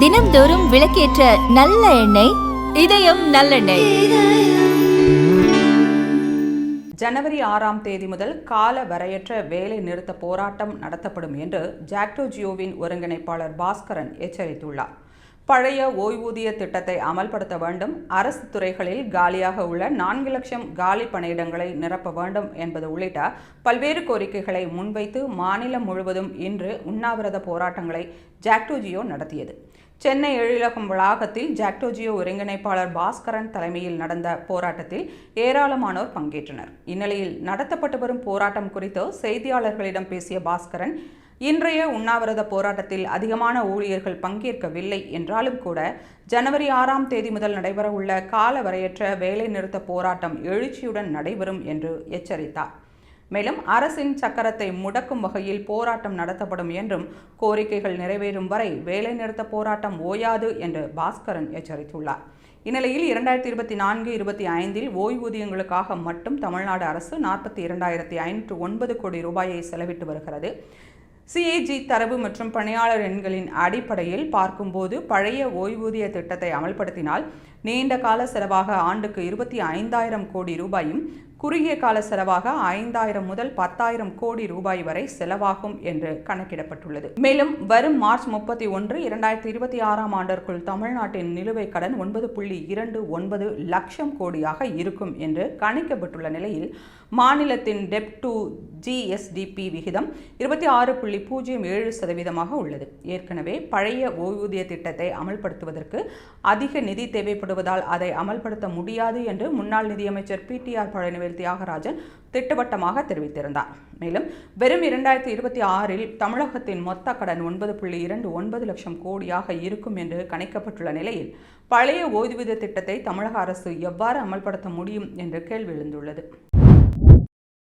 தினம்தோறும் விளக்கேற்ற நல்ல எண்ணெய் இதயம் நல்லெண்ணெய். ஜனவரி ஆறாம் தேதி முதல் கால வரையற்ற வேலை நிறுத்த போராட்டம் நடத்தப்படும் என்று ஜாக்டோ ஜியோவின் ஒருங்கிணைப்பாளர் பாஸ்கரன் எச்சரித்துள்ளார். பழைய ஓய்வூதிய திட்டத்தை அமல்படுத்த வேண்டும். அரசு துறைகளில் காலியாக உள்ள நான்கு லட்சம் காலி பணியிடங்களை நிரப்ப வேண்டும் என்பது உள்ளிட்ட பல்வேறு கோரிக்கைகளை முன்வைத்து மாநிலம் முழுவதும் இன்று உண்ணாவிரத போராட்டங்களை ஜாக்டோஜியோ நடத்தியது. சென்னை எழிலகம் வளாகத்தில் ஜாக்டோஜியோ ஒருங்கிணைப்பாளர் பாஸ்கரன் தலைமையில் நடந்த போராட்டத்தில் ஏராளமானோர் பங்கேற்றனர். இந்நிலையில் நடத்தப்பட்டு வரும் போராட்டம் குறித்து செய்தியாளர்களிடம் பேசிய பாஸ்கரன் இன்றைய உண்ணாவிரத போராட்டத்தில் அதிகமான ஊழியர்கள் பங்கேற்கவில்லை என்றாலும் கூட ஜனவரி ஆறாம் தேதி முதல் நடைபெறவுள்ள கால வரையற்ற வேலைநிறுத்த போராட்டம் எழுச்சியுடன் நடைபெறும் என்று எச்சரித்தார். மேலும் அரசின் சக்கரத்தை முடக்கும் வகையில் போராட்டம் நடத்தப்படும் என்றும் கோரிக்கைகள் நிறைவேறும் வரை வேலைநிறுத்த போராட்டம் ஓயாது என்று பாஸ்கரன் எச்சரித்துள்ளார். இந்நிலையில் இரண்டாயிரத்தி இருபத்தி நான்கு இருபத்தி ஐந்தில் ஓய்வூதியங்களுக்காக மட்டும் தமிழ்நாடு அரசு நாற்பத்தி இரண்டாயிரத்தி ஐநூற்று ஒன்பது கோடி ரூபாயை செலவிட்டு வருகிறது. சிஏஜி தரவு மற்றும் பணியாளர் எண்களின் அடிப்படையில் பார்க்கும்போது பழைய ஓய்வூதிய திட்டத்தை அமல்படுத்தினால் நீண்ட கால செலவாக ஆண்டுக்கு இருபத்தி ஐந்தாயிரம் கோடி ரூபாயும் குறுகிய கால செலவாக ஐந்தாயிரம் முதல் பத்தாயிரம் கோடி ரூபாய் வரை செலவாகும் என்று கணக்கிடப்பட்டுள்ளது. மேலும் வரும் மார்ச் முப்பத்தி ஒன்று இரண்டாயிரத்தி இருபத்தி ஆறாம் ஆண்டிற்குள் தமிழ்நாட்டின் நிலுவைக் கடன் ஒன்பது புள்ளி இரண்டு ஒன்பது லட்சம் கோடியாக இருக்கும் என்று கணிக்கப்பட்டுள்ள நிலையில் மாநிலத்தின் டெப் டு ஜிஎஸ்டிபி விகிதம் இருபத்தி ஆறு புள்ளி பூஜ்ஜியம் ஏழு சதவீதமாக உள்ளது. ஏற்கனவே பழைய ஓய்வூதிய திட்டத்தை அமல்படுத்துவதற்கு அதிக நிதி தேவைப்படுவதால் அதை அமல்படுத்த முடியாது என்று முன்னாள் நிதியமைச்சர் பி டி ஆர் தியாகராஜன் திட்டவட்டமாக தெரிவித்திருந்தார். மேலும் வெறும் இரண்டாயிரத்தி இருபத்தி ஆறில் தமிழகத்தின் மொத்த கடன் ஒன்பது புள்ளி இரண்டு ஒன்பது லட்சம் கோடியாக இருக்கும் என்று கணிக்கப்பட்டுள்ள நிலையில் பழைய ஓய்வூதிய திட்டத்தை தமிழக அரசு எவ்வாறு அமல்படுத்த முடியும் என்று கேள்வி எழுந்துள்ளது.